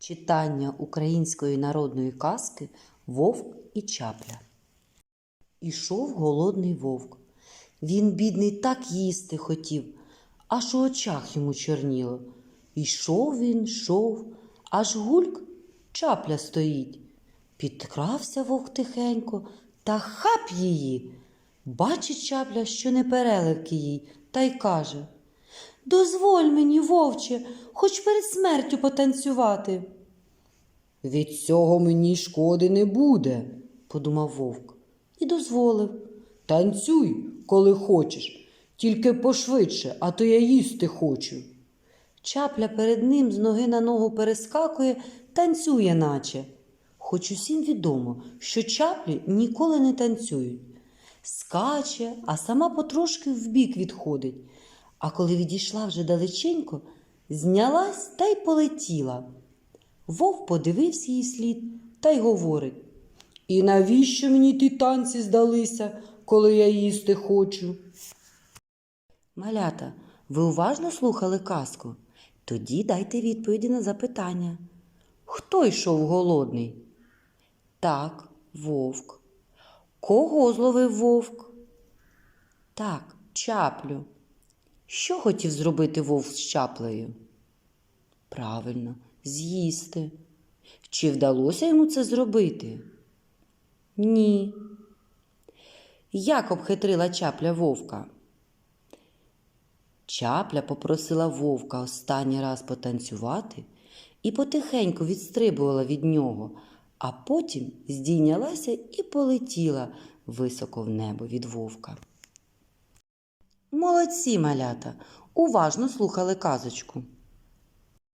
Читання української народної казки Вовк і Чапля. Ішов голодний вовк. Він, бідний, так їсти хотів, аж у очах йому чорніло. Ішов він, йшов, аж гульк чапля стоїть. Підкрався вовк тихенько та хап її. Бачить чапля, що не переливки їй, та й каже Дозволь мені, вовче, хоч перед смертю потанцювати. Від цього мені шкоди не буде, подумав вовк і дозволив. Танцюй, коли хочеш, тільки пошвидше, а то я їсти хочу. Чапля перед ним з ноги на ногу перескакує, танцює, наче. Хоч усім відомо, що чаплі ніколи не танцюють. Скаче, а сама потрошки вбік відходить. А коли відійшла вже далеченько, знялась та й полетіла. Вовк подивився її слід та й говорить І навіщо мені ті танці здалися, коли я їсти хочу? Малята, ви уважно слухали казку? Тоді дайте відповіді на запитання. Хто йшов голодний? Так, вовк. Кого зловив вовк? Так, чаплю. Що хотів зробити вовк з чаплею? Правильно, з'їсти. Чи вдалося йому це зробити? Ні. Як обхитрила чапля вовка? Чапля попросила вовка останній раз потанцювати і потихеньку відстрибувала від нього, а потім здійнялася і полетіла високо в небо від вовка. Молодці, малята, уважно слухали казочку.